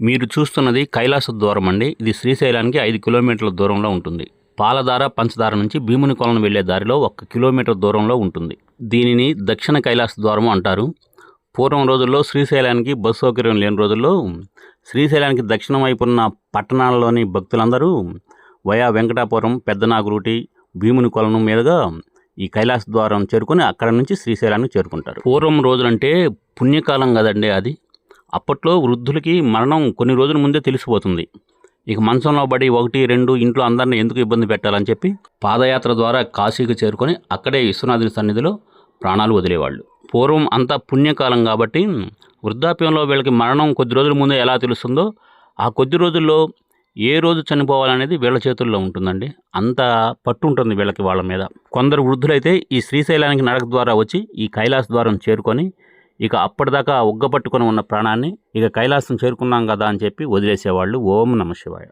మీరు చూస్తున్నది కైలాస ద్వారం అండి. ఇది శ్రీశైలానికి ఐదు కిలోమీటర్ల దూరంలో ఉంటుంది. పాలధార పంచదార నుంచి భీముని కొలను వెళ్ళే దారిలో ఒక కిలోమీటర్ దూరంలో ఉంటుంది. దీనిని దక్షిణ కైలాస ద్వారం అంటారు. పూర్వం రోజుల్లో శ్రీశైలానికి బస్సు సౌకర్యం లేని రోజుల్లో శ్రీశైలానికి దక్షిణం వైపు ఉన్న పట్టణాలలోని భక్తులందరూ వయా వెంకటాపురం పెద్దనాగురుటి భీముని కొలను మీదుగా ఈ కైలాస ద్వారం చేరుకొని అక్కడ నుంచి శ్రీశైలానికి చేరుకుంటారు. పూర్వం రోజులంటే పుణ్యకాలం కదండి అది. అప్పట్లో వృద్ధులకి మరణం కొన్ని రోజుల ముందే తెలిసిపోతుంది. ఇక మంచంలో పడి ఒకటి రెండు ఇంట్లో అందరిని ఎందుకు ఇబ్బంది పెట్టాలని చెప్పి పాదయాత్ర ద్వారా కాశీకి చేరుకొని అక్కడే విశ్వనాథుని సన్నిధిలో ప్రాణాలు వదిలేవాళ్ళు. పూర్వం అంతా పుణ్యకాలం కాబట్టి వృద్ధాప్యంలో వీళ్ళకి మరణం కొద్ది రోజుల ముందే ఎలా తెలుస్తుందో ఆ కొద్ది రోజుల్లో ఏ రోజు చనిపోవాలనేది వీళ్ళ చేతుల్లో ఉంటుందండి. అంత పట్టు ఉంటుంది వీళ్ళకి వాళ్ళ మీద. కొందరు వృద్ధులైతే ఈ శ్రీశైలానికి నడక ద్వారా వచ్చి ఈ కైలాస ద్వారం చేరుకొని ఇక అప్పటిదాకా ఉగ్గపట్టుకొని ఉన్న ప్రాణాన్ని ఇక కైలాసం చేరుకున్నాం కదా అని చెప్పి వదిలేసేవాళ్ళు. ఓం నమ శివాయ.